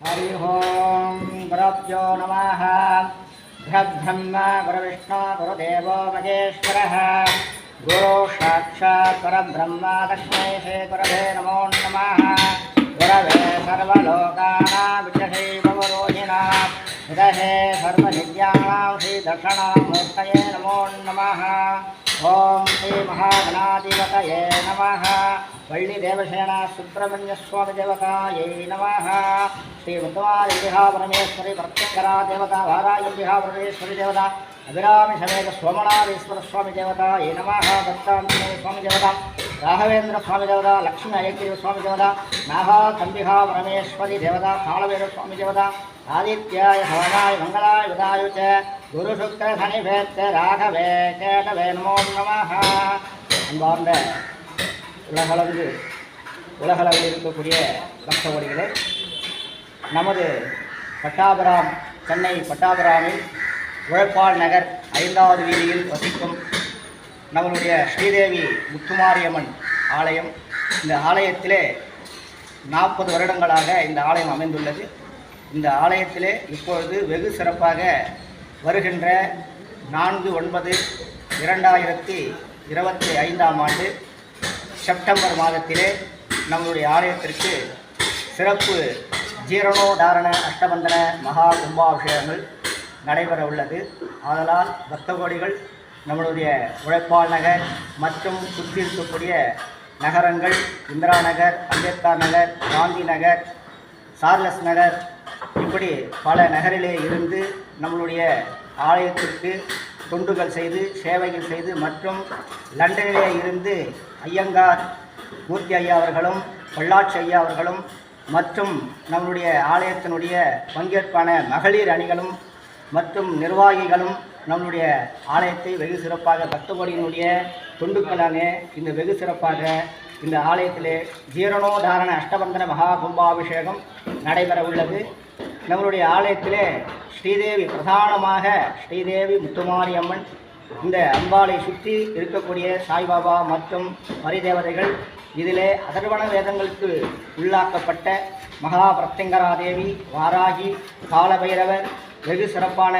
హరి ఓం గురభ్యో నమ గురబ్రహ్మ గురవిష్ణు గురుదేవో మహేశ్వర గురు సాక్షాత్ పరబ్రహ్మ లక్ష్మీ శ్రీ గురవే నమో నమ గురవే సర్వోకానాశైవరోహిణా హృదయే సర్వనిద్యాం శ్రీ నమో నమ ఓం శ్రీ మహాగణాధిపతయే నమ. సుబ్రహ్మణ్యస్వామి సుబ్రహ్మణ్యస్వామిదేవతాయై నమ. శ్రీ ఉత్తమాదిహా పరమేశ్వరి ప్రత్యకరా దేవత వారాయదిహా పరమేశ్వరి దేవత అభిరామి సమేత సోమనాథేశ్వర స్వామి దేవత ఏ నమ. దత్తాంజనే స్వామి దేవత రాఘవేంద్ర స్వామి దేవత లక్ష్మీ అయ్యగిరి స్వామి దేవత నాహా తంబిహా పరమేశ్వరి దేవత కాళవేరు స్వామి దేవత ஆதித்யாய பவனாய மங்களாய விதாயுச்ச குரு சுக்கர சனிபேத்த ராகவே கேட்டவே நமோ நமஹ. உலகளவு உலகளவில் இருக்கக்கூடிய பக்தவடிகளே நமது பட்டாபுரம் சென்னை பட்டாபுராமில் உழைப்பாள் நகர் ஐந்தாவது வீதியில் வசிக்கும் நம்மளுடைய ஸ்ரீதேவி முத்துமாரியம்மன் ஆலயம். இந்த ஆலயத்திலே நாற்பது வருடங்களாக இந்த ஆலயம் அமைந்துள்ளது. இந்த ஆலயத்திலே இப்பொழுது வெகு சிறப்பாக வருகின்ற நான்கு ஒன்பது இரண்டாயிரத்தி இருபத்தி ஐந்தாம் ஆண்டு செப்டம்பர் மாதத்திலே நம்முடைய ஆலயத்திற்கு சிறப்பு ஜீரணோதாரண அஷ்டபந்தன மகா கும்பாபிஷேகங்கள் நடைபெற உள்ளது. ஆதலால் பக்த கோடிகள் நம்மளுடைய உழைப்பாள் நகர் மற்றும் சுற்றி இருக்கக்கூடிய நகரங்கள் இந்திரா நகர் அம்பேத்கர் நகர் காந்தி நகர் சார்லஸ் நகர் இப்படி பல நகரிலே இருந்து நம்மளுடைய ஆலயத்திற்கு தொண்டுகள் செய்து சேவைகள் செய்து மற்றும் லண்டனிலே இருந்து ஐயங்கார் மூர்த்தி ஐயா அவர்களும் பொள்ளாச்சி ஐயா அவர்களும் மற்றும் நம்முடைய ஆலயத்தினுடைய பங்கேற்பான மகளிர் அணிகளும் மற்றும் நிர்வாகிகளும் நம்முடைய ஆலயத்தை வெகு சிறப்பாக பக்தகோடியினுடைய தொண்டுக்களான இந்த வெகு சிறப்பாக இந்த ஆலயத்திலே ஜீரணோதாரண அஷ்டபந்தன மகா கும்பாபிஷேகம் நடைபெற உள்ளது நம்மளுடைய ஆலயத்திலே ஸ்ரீதேவி பிரதானமாக ஸ்ரீதேவி முத்துமாரி அம்மன் இந்த அம்பாலை சுற்றி இருக்கக்கூடிய சாய்பாபா மற்றும் மரிதேவதைகள் இதிலே அதர்வண வேதங்களுக்கு உள்ளாக்கப்பட்ட மகா பிரத்யங்கராதேவி வாராகி காலபைரவர் வெகு சிறப்பான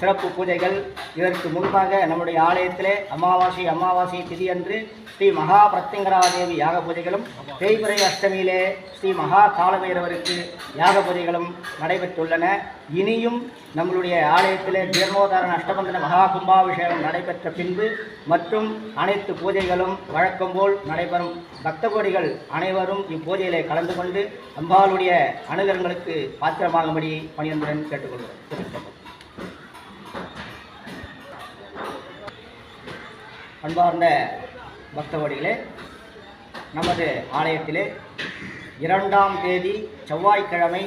சிறப்பு பூஜைகள். இதற்கு முன்பாக நம்முடைய ஆலயத்திலே அமாவாசை அமாவாசை திதியன்று ஸ்ரீ மகா பிரத்யங்கராதேவி யாக பூஜைகளும் தேய்பிரை அஷ்டமியிலே ஸ்ரீ மகா காலபைரவருக்கு யாக பூஜைகளும் நடைபெற்றுள்ளன. இனியும் நம்மளுடைய ஆலயத்திலே ஜீர்ணோதாரண அஷ்டபந்தன மகா கும்பாபிஷேகம் நடைபெற்ற பின்பு மற்றும் அனைத்து பூஜைகளும் வழக்கம் போல் நடைபெறும். பக்த கோடிகள் அனைவரும் இப்பூஜையிலே கலந்து கொண்டு அம்பாளுடைய அனுகரங்களுக்கு பாத்திரமாகும்படி பணியன்புடன் கேட்டுக்கொள்கிறோம். அன்பார்ந்த பக்தவடிகளே நமது ஆலயத்திலே இரண்டாம் தேதி செவ்வாய்க்கிழமை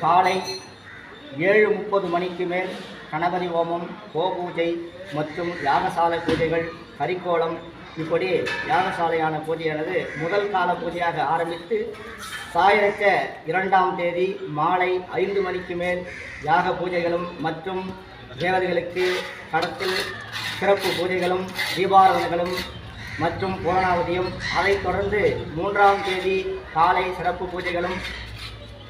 காலை ஏழு முப்பது மணிக்கு மேல் கணபதி ஹோமம் கோபூஜை மற்றும் யாகசாலை பூஜைகள் கரிக்கோளம் இப்படி யாகசாலையான பூஜையானது முதல் கால பூஜையாக ஆரம்பித்து சாயரக்க இரண்டாம் தேதி மாலை ஐந்து மணிக்கு மேல் யாக பூஜைகளும் மற்றும் தேவதைகளுக்கு கடத்தில் சிறப்பு பூஜைகளும் தீபாராதனைகளும் மற்றும் பூரணாவதியும். அதைத் தொடர்ந்து மூன்றாம் தேதி காலை சிறப்பு பூஜைகளும்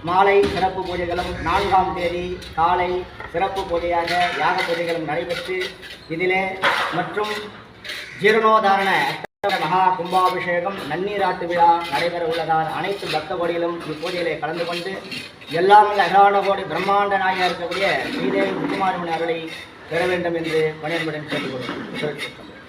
மாலை சிறப்பு பூஜைகளும் நான்காம் தேதி காலை சிறப்பு பூஜையாக யாக பூஜைகளும் நடைபெற்று இதிலே மற்றும் ஜீரணோதாரண மகா கும்பாபிஷேகம் நன்னீராட்டு விழா நடைபெற உள்ளதால் அனைத்து பக்த கோடிகளும் இப்பூஜையிலே கலந்து கொண்டு எல்லாம் அகான கோடி பிரம்மாண்ட நாயாக இருக்கக்கூடிய ஸ்ரீதேவி முத்துமாரிமணி அவர்களை பெற வேண்டும் என்று பணியன்புடன் கேட்டுக்கொள்கிறோம்